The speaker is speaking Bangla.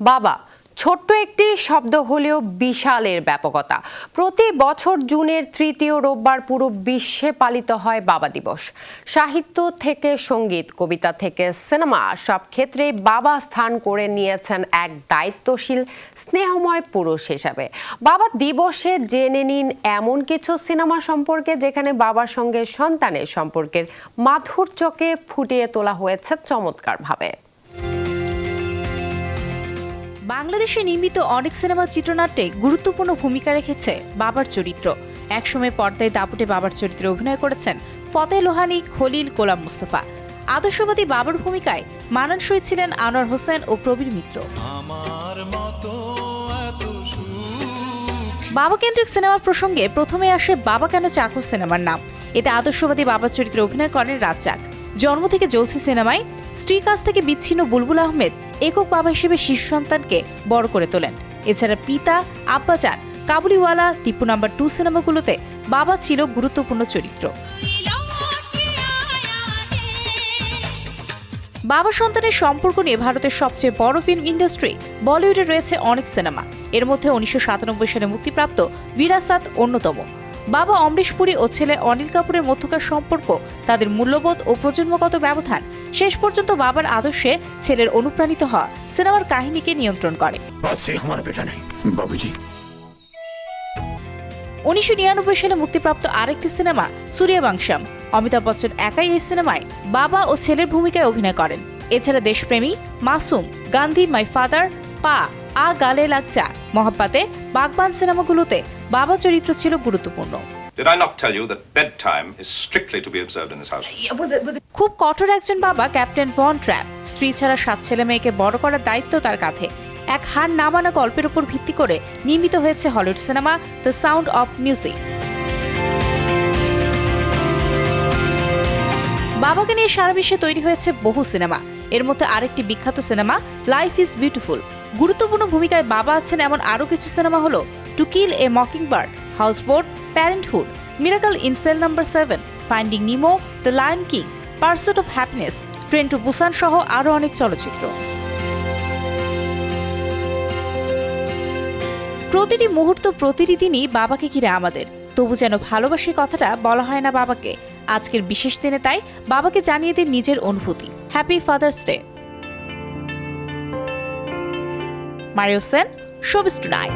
বাবা, ছোট্ট একটি শব্দ হলেও বিশালের ব্যাপকতা। প্রতি বছর জুনের তৃতীয় রোববার পুরো বিশ্বে পালিত হয় বাবা দিবস। সাহিত্য থেকে সংগীত, কবিতা থেকে সিনেমা সব ক্ষেত্রেই বাবা স্থান করে নিয়েছেন এক দায়িত্বশীল, স্নেহময় পুরুষ হিসাবে। বাবা দিবসে জেনে নিন এমন কিছু সিনেমা সম্পর্কে যেখানে বাবার সঙ্গে সন্তানের সম্পর্কের মাধুর্যকে ফুটিয়ে তোলা হয়েছে চমৎকারভাবে। বাংলাদেশে নির্মিত অনেক সিনেমা চিত্রনাট্যে গুরুত্বপূর্ণ ভূমিকা রেখেছে বাবার চরিত্র। একসময় পর্দায় দাপুটে বাবার চরিত্রে অভিনয় করেছেন ফতে লোহানি খলিল গোলাম মুস্তফা। আদর্শবাদী বাবার ভূমিকায় মানানসই ছিলেন আনোয়ার হোসেন ও প্রবীর মিত্র। বাবা কেন্দ্রিক সিনেমা প্রসঙ্গে প্রথমে আসে বাবা কেন চাকর সিনেমার নাম। এতে আদর্শবাদী বাবার চরিত্রে অভিনয় করেন রাজ্জাক। জন্ম থেকে জলসি সিনেমায় স্ত্রীর কাছ থেকে বিচ্ছিন্ন বুলবুল আহমেদ একক বাবা হিসেবে শিশু সন্তানকে বড় করে তোলেন। এছাড়া পিতা, আব্বাজান, কাবুলিওয়ালা, টিপু নাম্বার টু সিনেমাগুলোতে বাবা ছিল গুরুত্বপূর্ণ চরিত্র। বাবা সন্তানের সম্পর্ক নিয়ে ভারতের সবচেয়ে বড় ফিল্ম ইন্ডাস্ট্রি বলিউডে রয়েছে অনেক সিনেমা। এর মধ্যে উনিশশো সাতানব্বই সালে মুক্তিপ্রাপ্ত বিরাসাত অন্যতম। বাবা অমরিশ পুরী ও ছেলে অনিল কাপুরের মধ্যকার সম্পর্ক, তাদের মূল্যবোধ ও প্রজন্মগত ব্যবধান শেষ পর্যন্ত বাবার আদর্শে ছেলের অনুপ্রাণিত হওয়া সিনেমার কাহিনীকে নিয়ন্ত্রণ করে। উনিশশো নিরানব্বই সালে মুক্তিপ্রাপ্ত আরেকটি সিনেমা সূর্যবাংশম। অমিতাভ বচ্চন একাই এই সিনেমায় বাবা ও ছেলের ভূমিকায় অভিনয় করেন। এছাড়া দেশপ্রেমী মাসুম গান্ধী মাই ফাদার পা আ গালে লাগচা মহাপাতে বাগবান সিনেমাগুলোতে বাবা চরিত্র ছিল গুরুত্বপূর্ণ। Did I not tell you that bedtime is strictly to be observed in this house? খুব কঠোর একজন বাবা ক্যাপ্টেন ভন ট্র্যাপ। স্ত্রী ছাড়া সাত ছেলে মেয়েকে বড় করার দায়িত্ব তার কাঁধে। এক হার না মানা গল্পের উপর ভিত্তি করে নির্মিত হয়েছে Hollywood cinema the sound of music. বাবাকে নিয়ে সারা বিশ্বে তৈরি হয়েছে বহু সিনেমা। এর মধ্যে আরেকটি বিখ্যাত সিনেমা লাইফ ইজ বিউটিফুল গুরুত্বপূর্ণ ভূমিকায় বাবা আছেন এমন আরও কিছু সিনেমা হলো to kill a mockingbird houseboat parenthood miracle in cell number seven finding Nemo the lion king pursuit of happiness train to Busan সহ আরও অনেক চলচ্চিত্র। প্রতিটি মুহূর্ত, প্রতিটি দিনই বাবাকে ঘিরে আমাদের। তবু যেন ভালোবাসি কথাটা বলা হয় না বাবাকে। আজকের বিশেষ দিনে তাই বাবাকে জানিয়ে দিন নিজের অনুভূতি। Happy father's day Mario Sen showbiz tonight